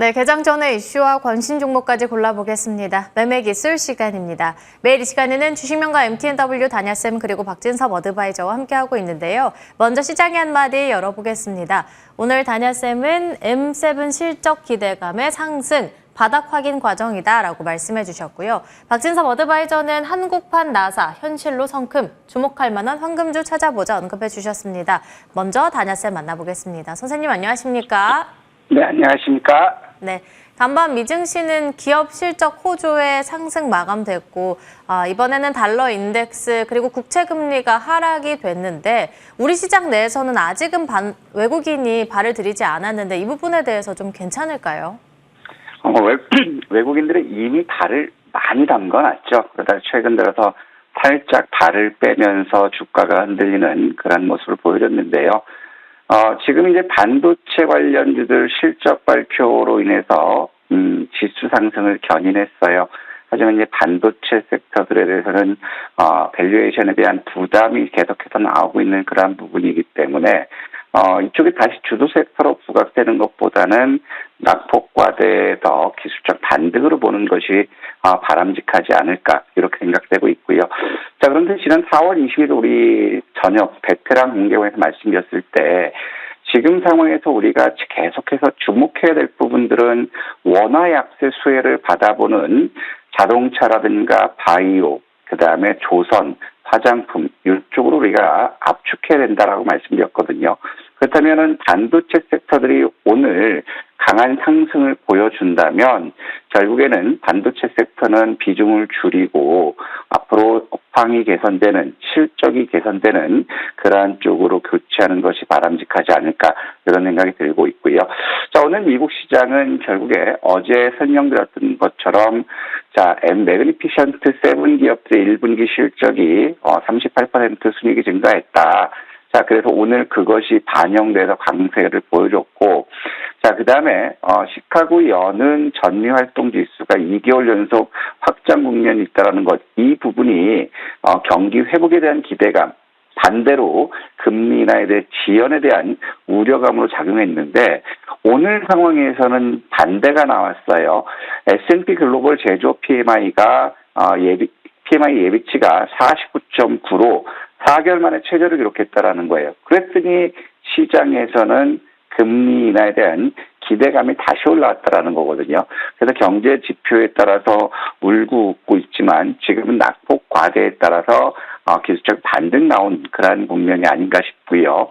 네, 개장 전의 이슈와 관심 종목까지 골라보겠습니다. 매매 기술 시간입니다. 매일 이 시간에는 주식명가 MTNW 다냐쌤 그리고 박진섭 어드바이저와 함께하고 있는데요. 먼저 시장의 한마디 열어보겠습니다. 오늘 다냐쌤은 M7 실적 기대감의 상승, 바닥 확인 과정이다라고 말씀해 주셨고요. 박진섭 어드바이저는 한국판 나사, 현실로 성큼, 주목할 만한 황금주 찾아보자 언급해 주셨습니다. 먼저 다냐쌤 만나보겠습니다. 선생님 안녕하십니까? 네, 안녕하십니까. 네. 간밤 미증시는 기업 실적 호조의 상승 마감됐고 아, 이번에는 달러 인덱스 그리고 국채 금리가 하락이 됐는데 우리 시장 내에서는 아직은 반, 외국인이 발을 들이지 않았는데 이 부분에 대해서 좀 괜찮을까요? 어, 외, 외국인들은 이미 발을 많이 담궈놨죠. 그러다 최근 들어서 살짝 발을 빼면서 주가가 흔들리는 그런 모습을 보여줬는데요. 어, 지금 이제 반도체 관련주들 실적 발표로 인해서 음, 지수 상승을 견인했어요. 하지만 이제 반도체 섹터들에 대해서는 어, 밸류에이션에 대한 부담이 계속해서 나오고 있는 그러한 부분이기 때문에 어, 이쪽이 다시 주도 섹터로 부각되는 것보다는 낙폭과대에서 기술적 반등으로 보는 것이 어, 바람직하지 않을까 이렇게 생각되고 있고요. 자 그런데 지난 4월 20일 우리 저녁 베테랑 공개원에서 말씀드렸을 때 지금 상황에서 우리가 계속해서 주목해야 될 부분들은 원화 약세 수혜를 받아보는 자동차라든가 바이오, 그 다음에 조선, 화장품 이쪽으로 우리가 압축해야 된다라고 말씀드렸거든요. 그렇다면은 반도체 섹터들이 오늘 강한 상승을 보여준다면 결국에는 반도체 섹터는 비중을 줄이고 앞으로 업황이 개선되는 실적이 개선되는 그러한 쪽으로 교체하는 것이 바람직하지 않을까 그런 생각이 들고 있고요. 자 오늘 미국 시장은 결국에 어제 설명드렸던 것처럼 자 M 매그니피션트 세븐 기업들의 1분기 실적이 어, 38% 순이익이 증가했다. 자, 그래서 오늘 그것이 반영돼서 강세를 보여줬고, 자, 그 다음에, 어, 시카고 연은 전미활동 지수가 2개월 연속 확장 국면이 있다라는 것, 이 부분이, 어, 경기 회복에 대한 기대감, 반대로 금리 인하에 대해 지연에 대한 우려감으로 작용했는데 오늘 상황에서는 반대가 나왔어요. S&P 글로벌 제조업 PMI가 어, 예비 PMI 예비치가 49.9로 4개월 만에 최저를 기록했다라는 거예요. 그랬더니 시장에서는 금리 인하에 대한 기대감이 다시 올라왔다라는 거거든요. 그래서 경제 지표에 따라서 울고 웃고 있지만 지금은 낙폭 과대에 따라서 어, 기술적 반등 나온 그러한 국면이 아닌가 싶고요.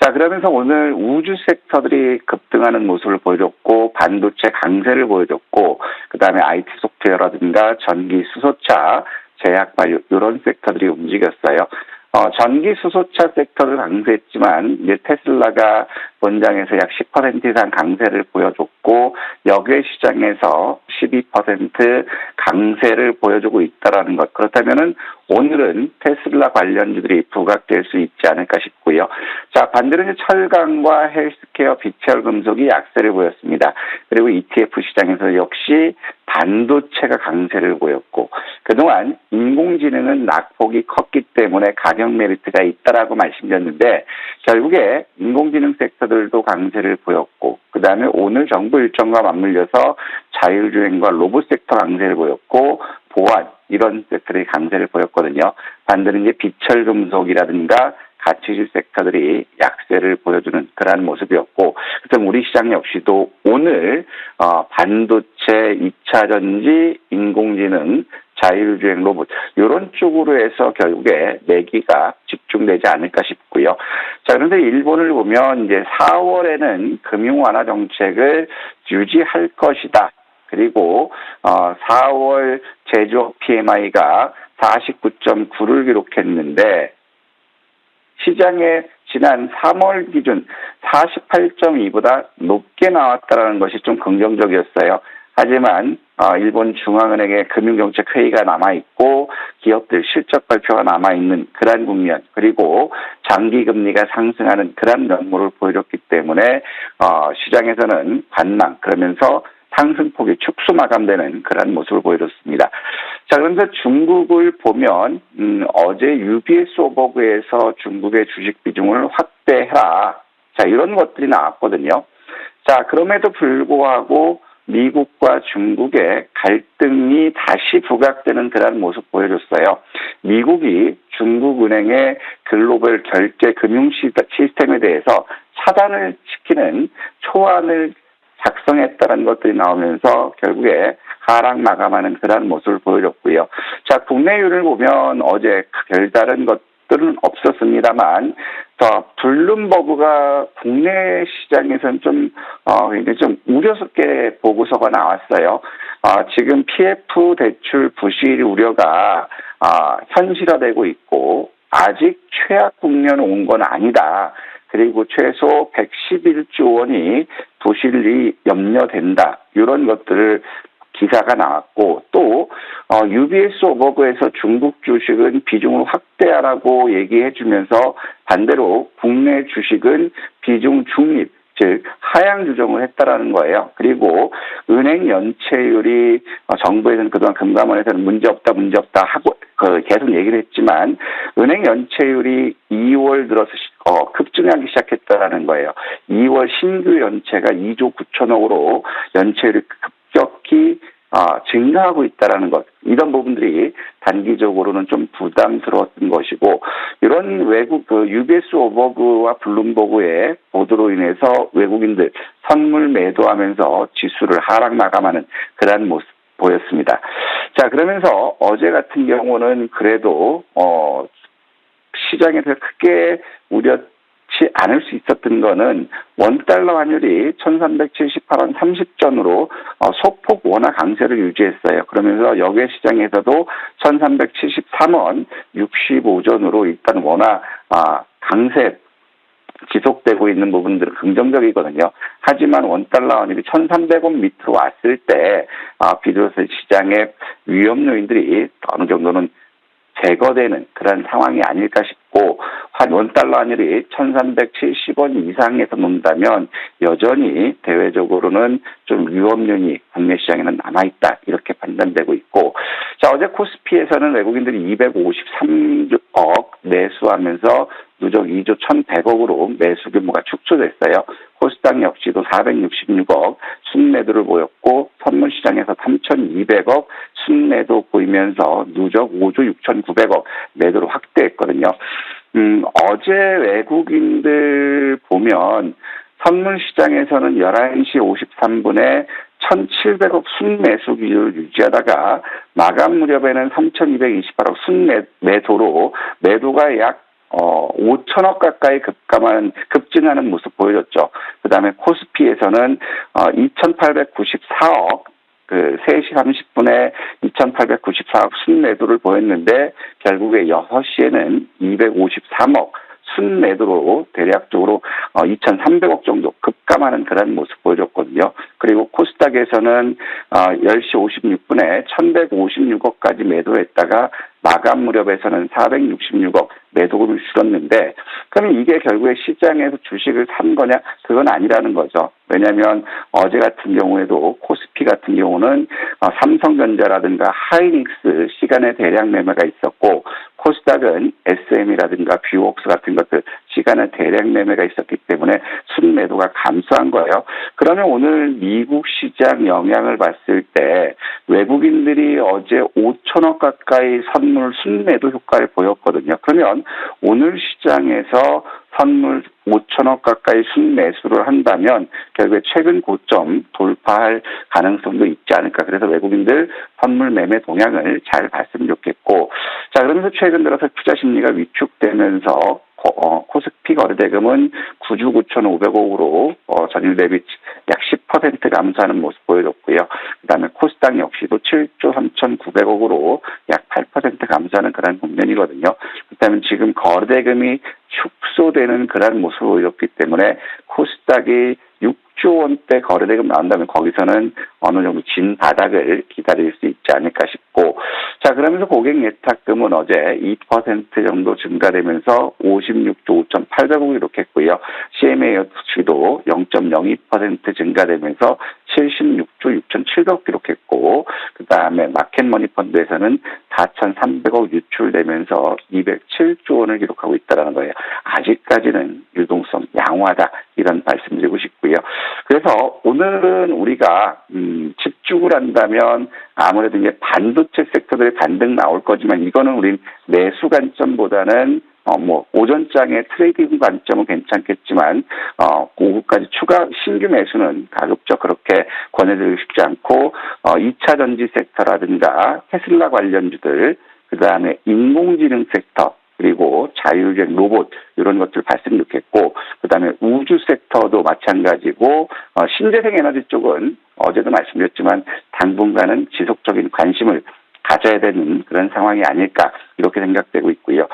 자 그러면서 오늘 우주 섹터들이 급등하는 모습을 보여줬고 반도체 강세를 보여줬고 그 다음에 IT 소프트웨어라든가 전기 수소차 제약 바이오 이런 섹터들이 움직였어요. 어, 전기 수소차 섹터를 강세했지만 이제 테슬라가 본장에서 약 10% 이상 강세를 보여줬고 역외 시장에서 12% 강세를 보여주고 있다라는 것. 그렇다면은 오늘은 테슬라 관련주들이 부각될 수 있지 않을까 싶고요. 자 반대로 이제 철강과 헬스케어, 비철 금속이 약세를 보였습니다. 그리고 ETF 시장에서 역시 반도체가 강세를 보였고 그동안 인공지능은 낙폭이 컸기 때문에 가격 메리트가 있다라고 말씀드렸는데 결국에 인공지능 섹터들도 강세를 보였고 그 다음에 오늘 정부 일정과 맞물려서 자율주행과 로봇 섹터 강세를 보였고 보안 이런 섹터들이 강세를 보였거든요. 반대로 이제 비철 금속이라든가 가치주 섹터들이 약세를 보여주는 그러한 모습이었고, 그래서 우리 시장 역시도 오늘 어, 반도체, 2차 전지, 인공지능, 자율주행 로봇 이런 쪽으로 해서 결국에 매기가 집중되지 않을까 싶고요. 자 그런데 일본을 보면 이제 4월에는 금융 완화 정책을 유지할 것이다. 그리고 어 4월 제조업 PMI가 49.9를 기록했는데 시장에 지난 3월 기준 48.2보다 높게 나왔다는 것이 좀 긍정적이었어요. 하지만 어, 일본 중앙은행의 금융정책 회의가 남아 있고 기업들 실적 발표가 남아 있는 그러한 국면 그리고 장기 금리가 상승하는 그러한 면모를 보여줬기 때문에 어, 시장에서는 반망 그러면서 상승폭이 축소 마감되는 그러한 모습을 보여줬습니다. 자, 그런데 중국을 보면 음, 어제 UBS 오버그에서 중국의 주식 비중을 확대해라. 자, 이런 것들이 나왔거든요. 자, 그럼에도 불구하고 미국과 중국의 갈등이 다시 부각되는 그런 모습 보여줬어요. 미국이 중국은행의 글로벌 결제 금융 시- 시스템에 대해서 차단을 시키는 초안을 작성했다는 것들이 나오면서 결국에 하락 마감하는 그런 모습을 보여줬고요. 자, 국내율을 보면 어제 별다른 것 들은 없었습니다만, 더 블룸버그가 국내 시장에서는 좀, 어, 굉장히 좀 우려스럽게 보고서가 나왔어요. 아, 지금 PF 대출 부실 우려가, 아, 현실화되고 있고, 아직 최악 국면 온 건 아니다. 그리고 최소 111조 원이 부실이 염려된다. 이런 것들을 기사가 나왔고 또 어, UBS 오버그에서 중국 주식은 비중을 확대하라고 얘기해 주면서 반대로 국내 주식은 비중 중립 즉 하향 조정을 했다라는 거예요. 그리고 은행 연체율이 어, 정부에서는 그동안 금감원에서는 문제 없다 문제 없다 하고 그 계속 얘기를 했지만 은행 연체율이 2월 들어서 시- 어, 급증하기 시작했다라는 거예요. 2월 신규 연체가 2조 9천억으로 연체율이 급 아, 증가하고 있다라는 것 이런 부분들이 단기적으로는 좀 부담스러웠던 것이고 이런 외국 그 UBS 오버그와 블룸버그의 보도로 인해서 외국인들 선물 매도하면서 지수를 하락 마감하는 그러한 모습 보였습니다. 자 그러면서 어제 같은 경우는 그래도 어 시장에서 크게 우려 치 않을 수 있었던 거는 원달러 환율이 1378원 30전으로 어, 소폭 원화 강세를 유지했어요. 그러면서 역외 시장에서도 1373원 65전으로 일단 원화 아, 강세 지속되고 있는 부분들은 긍정적이거든요. 하지만 원달러 환율이 1,300원 밑으로 왔을 때 아, 비로소 시장의 위험 요인들이 어느 정도는 제거되는 그런 상황이 아닐까 싶고 한 원달러 환율이 1370원 이상에서 논다면 여전히 대외적으로는 좀 위험률이 국내 시장에는 남아있다 이렇게 판단되고 있고 자 어제 코스피에서는 외국인들이 253억 매수하면서 누적 2조 1100억으로 매수 규모가 축소됐어요. 코스닥 역시도 466억 순매도를 보였고 선물 시장에서 3,200억 순매도 보이면서 누적 5조 6,900억 매도를 확대했거든요. 음, 어제 외국인들 보면 선물 시장에서는 11시 53분에 1,700억 순매수 기율을 유지하다가 마감 무렵에는 3,228억 순매도로 매도가 약 어, 5천억 가까이 급감하는, 급증하는 모습 보여줬죠. 그 다음에 코스피에서는, 어, 2,894억, 그, 3시 30분에 2,894억 순매도를 보였는데, 결국에 6시에는 253억, 순매도로 대략적으로 어, 2,300억 정도 급감하는 그런 모습 보여줬거든요. 그리고 코스닥에서는 어, 10시 56분에 1,156억까지 매도했다가 마감 무렵에서는 466억 매도금을 실었는데 그러면 이게 결국에 시장에서 주식을 산 거냐 그건 아니라는 거죠. 왜냐하면 어제 같은 경우에도 코스피 같은 경우는 어, 삼성전자라든가 하이닉스 시간에 대량 매매가 있었고 코스닥은 SM이라든가 뷰웍스 같은 것들 시간에 대량 매매가 있었기 때문에 순매도가 감소한 거예요. 그러면 오늘 미국 시장 영향을 봤을 때 외국인들이 어제 5천억 가까이 선물 순매도 효과를 보였거든요. 그러면 오늘 시장에서 선물 5천억 가까이 순매수를 한다면 결국에 최근 고점 돌파할 가능성도 있지 않을까. 그래서 외국인들 선물 매매 동향을 잘 봤으면 좋겠고. 자, 그러면서 최근 들어서 투자 심리가 위축되면서 코, 어, 코스피 거래대금은 9주 9,500억으로 어, 전일 대비 약 10% 감소하는 모습 보여줬고요. 그 다음에 코스닥 역시도 7조 3,900억으로 약 8% 감소하는 그런 국면이거든요. 그다음에 지금 거래대금이 축소되는 그런 모습을 보였기 때문에 코스닥이 6조 원대 거래대금 나온다면 거기서는 어느 정도 진 바닥을 기다릴 수 있지 않을까 싶고 자 그러면서 고객 예탁금은 어제 2% 정도 증가되면서 56조 5,800억 이렇게 했고요. CMA 역시도 0.02% 증가되면서 76조 6,700억 기록했고 그 다음에 마켓머니 펀드에서는 4,300억 유출되면서 207조 원을 기록하고 있다라는 거예요. 아직까지는 유동성 양호하다 이런 말씀드리고 싶고요. 그래서 오늘은 우리가 음, 집중을 한다면 아무래도 이제 반도체 섹터들의 반등 나올 거지만 이거는 우린 매수 관점보다는 어, 뭐, 오전장의 트레이딩 관점은 괜찮겠지만, 어, 오후까지 추가 신규 매수는 가급적 그렇게 권해드리고 싶지 않고, 어, 2차 전지 섹터라든가 테슬라 관련주들, 그 다음에 인공지능 섹터, 그리고 자율주행 로봇, 이런 것들 봤으면 좋겠고, 그 다음에 우주 섹터도 마찬가지고, 어, 신재생 에너지 쪽은 어제도 말씀드렸지만, 당분간은 지속적인 관심을 가져야 되는 그런 상황이 아닐까 이렇게 생각되고 있고요.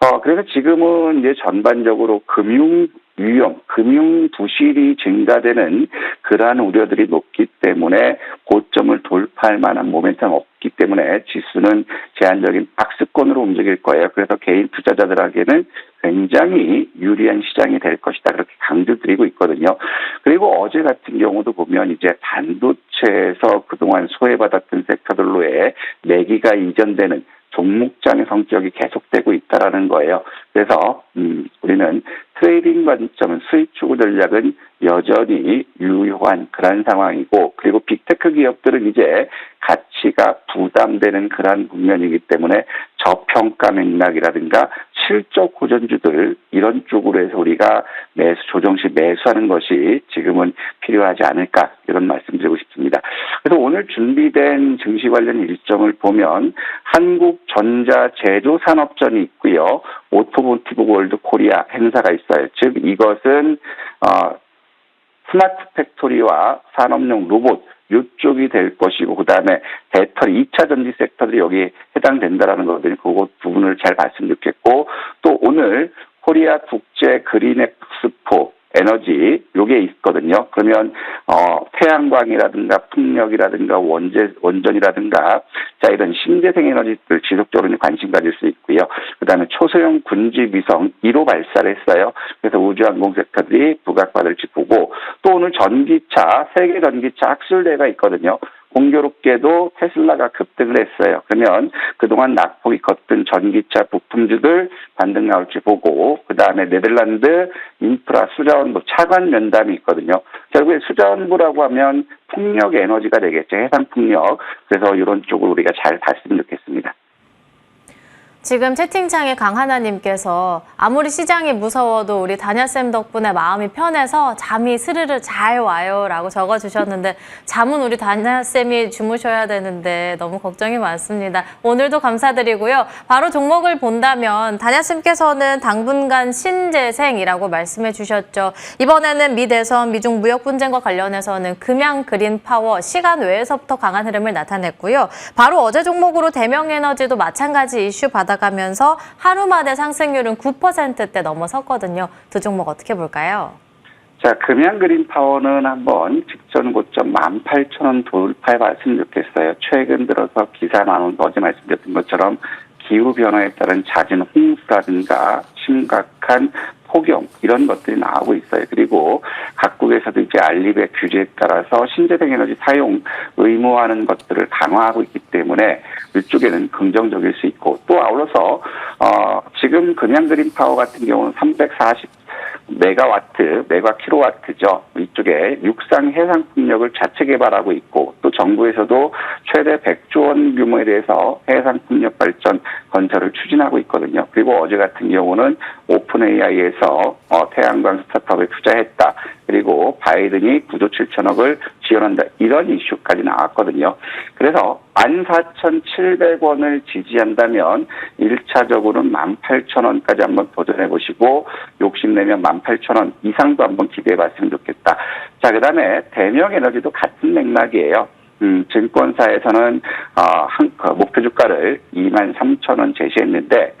어 그래서 지금은 이제 전반적으로 금융 위험, 금융 부실이 증가되는 그러한 우려들이 높기 때문에 고점을 돌파할 만한 모멘텀 없기 때문에 지수는 제한적인 박스권으로 움직일 거예요. 그래서 개인 투자자들에게는 굉장히 유리한 시장이 될 것이다. 그렇게 강조드리고 있거든요. 그리고 어제 같은 경우도 보면 이제 반도체 에서 그동안 소외받았던 섹터들로의 매기가 이전되는 종목장의 성격이 계속되고 있다라는 거예요. 그래서 음, 우리는 트레이딩 관점은 수익 추구 전략은 여전히 유효한 그런 상황이고 그리고 빅테크 기업들은 이제 가치가 부담되는 그러한 국면이기 때문에 저평가 맥락이라든가 실적 고전주들 이런 쪽으로 해서 우리가 매수 조정 시 매수하는 것이 지금은 필요하지 않을까 이런 말씀드리고 싶습니다. 그래서 오늘 준비된 증시 관련 일정을 보면 한국전자 제조산업전이 있고요. 오토모티브 월드 코리아 행사가 있어요. 즉 이것은 어, 스마트 팩토리와 산업용 로봇 이쪽이 될 것이고 그다음에 배터리 2차 전지 섹터들이 여기에 해당된다라는 것들이 그것 부분을 잘 봤으면 좋겠고 또 오늘 코리아 국제 그린 엑스포 에너지 요게 있거든요. 그러면 어 태양광이라든가 풍력이라든가 원재 원전이라든가 자 이런 신재생 에너지들 지속적으로 관심 가질 수 있고요. 그다음에 초소형 군지 위성 1호 발사를 했어요. 그래서 우주항공 섹터들이 부각받을지 보고 또 오늘 전기차 세계 전기차 학술대회가 있거든요. 공교롭게도 테슬라가 급등을 했어요. 그러면 그동안 낙폭이 컸던 전기차 부품주들 반등 나올지 보고 그 다음에 네덜란드 인프라 수자원부 차관 면담이 있거든요. 결국에 수자원부라고 하면 풍력 에너지가 되겠죠. 해상 풍력. 그래서 이런 쪽을 우리가 잘 봤으면 좋겠습니다. 지금 채팅창에 강하나님께서 아무리 시장이 무서워도 우리 다냐쌤 덕분에 마음이 편해서 잠이 스르르 잘 와요 라고 적어주셨는데 잠은 우리 다냐쌤이 주무셔야 되는데 너무 걱정이 많습니다. 오늘도 감사드리고요. 바로 종목을 본다면 다냐쌤께서는 당분간 신재생이라고 말씀해 주셨죠. 이번에는 미 대선 미중 무역 분쟁과 관련해서는 금양 그린 파워 시간 외에서부터 강한 흐름을 나타냈고요. 바로 어제 종목으로 대명에너지도 마찬가지 이슈 받아 가면서 하루 만에 상승률은 9%대 넘어섰거든요. 두 종목 어떻게 볼까요? 자, 금양 그린 파워는 한번 직전 고점 18,000원 돌파해 봤으면 좋겠어요. 최근 들어서 기사 나온 어제 말씀드렸던 것처럼 기후 변화에 따른 잦은 홍수라든가 심각한 폭염 이런 것들이 나오고 있어요. 그리고 각국에서도 이제 알리베 규제에 따라서 신재생 에너지 사용 의무화하는 것들을 강화하고 있기 때문에 이쪽에는 긍정적일 수 있고 또 아울러서 어 지금 금양 그린 파워 같은 경우는 340 메가와트, 메가 킬로와트죠. 이쪽에 육상 해상 풍력을 자체 개발하고 있고 또 정부에서도 최대 100조 원 규모에 대해서 해상 풍력 발전 건설을 추진하고 있거든요. 그리고 어제 같은 경우는 오픈 AI에서 어, 태양광 스타트업에 투자했다. 그리고 바이든이 9조 7천억을 지원한다. 이런 이슈까지 나왔거든요. 그래서 14,700원을 지지한다면 1차적으로는 18,000원까지 한번 도전해 보시고 욕심내면 18,000원 이상도 한번 기대해 봤으면 좋겠다. 자, 그 다음에 대명 에너지도 같은 맥락이에요. 음, 증권사에서는, 어, 한, 그 목표 주가를 23,000원 제시했는데,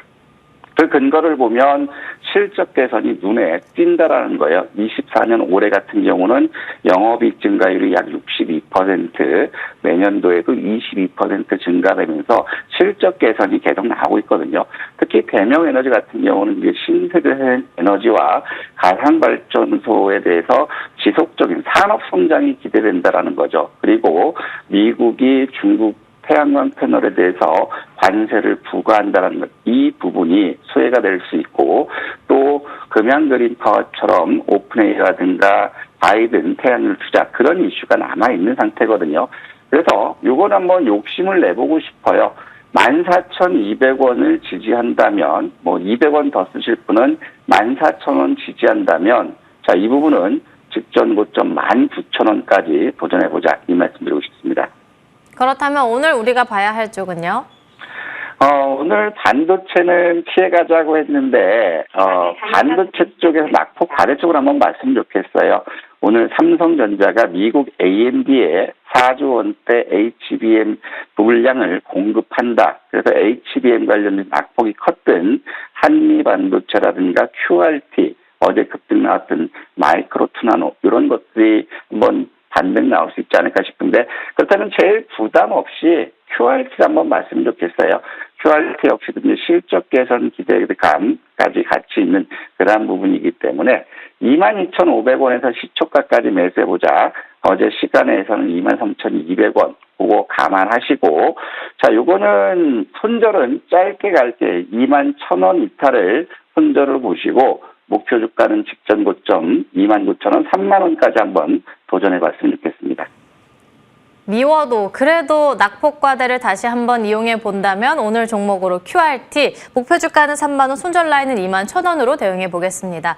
그 근거를 보면 실적 개선이 눈에 띈다라는 거예요. 24년 올해 같은 경우는 영업이익 증가율이 약 62%, 내년도에도 22% 증가되면서 실적 개선이 계속 나오고 있거든요. 특히 대명 에너지 같은 경우는 이제 신세대 에너지와 가상 발전소에 대해서 지속적인 산업 성장이 기대된다라는 거죠. 그리고 미국이 중국 태양광 패널에 대해서 관세를 부과한다는 것, 이 부분이 수혜가 될 수 있고 또 금양 그린 파워처럼 오픈에이라든가 바이든 태양열 투자 그런 이슈가 남아 있는 상태거든요. 그래서 요건 한번 욕심을 내보고 싶어요. 14,200원을 지지한다면 뭐 200원 더 쓰실 분은 14,000원 지지한다면 자 이 부분은 직전 고점 19,000원까지 도전해보자 이 말씀드리고 싶습니다. 그렇다면 오늘 우리가 봐야 할 쪽은요? 어, 오늘 반도체는 피해가자고 했는데, 어, 반도체 쪽에서 낙폭 가대 쪽으로 한번 봤으면 좋겠어요. 오늘 삼성전자가 미국 AMD에 4조 원대 HBM 물량을 공급한다. 그래서 HBM 관련된 낙폭이 컸던 한미반도체라든가 QRT, 어제 급등 나왔던 마이크로 투나노, 이런 것들이 한번 반등 나올 수 있지 않을까 싶은데 그렇다면 제일 부담 없이 QRT 한번 말씀 좋겠어요. QRT 역시도 실적 개선 기대감까지 같이 있는 그러한 부분이기 때문에 22,500원에서 시초가까지 매수해보자. 어제 시간에서는 23,200원 그거 감안하시고 자 요거는 손절은 짧게 갈게 21,000원 이탈을 손절을 보시고 목표 주가는 직전 고점 29,000원, 3만 원까지 한번 도전해 봤으면 좋겠습니다. 미워도 그래도 낙폭과대를 다시 한번 이용해 본다면 오늘 종목으로 QRT 목표 주가는 3만 원, 손절 라인은 2만 1천 원으로 대응해 보겠습니다.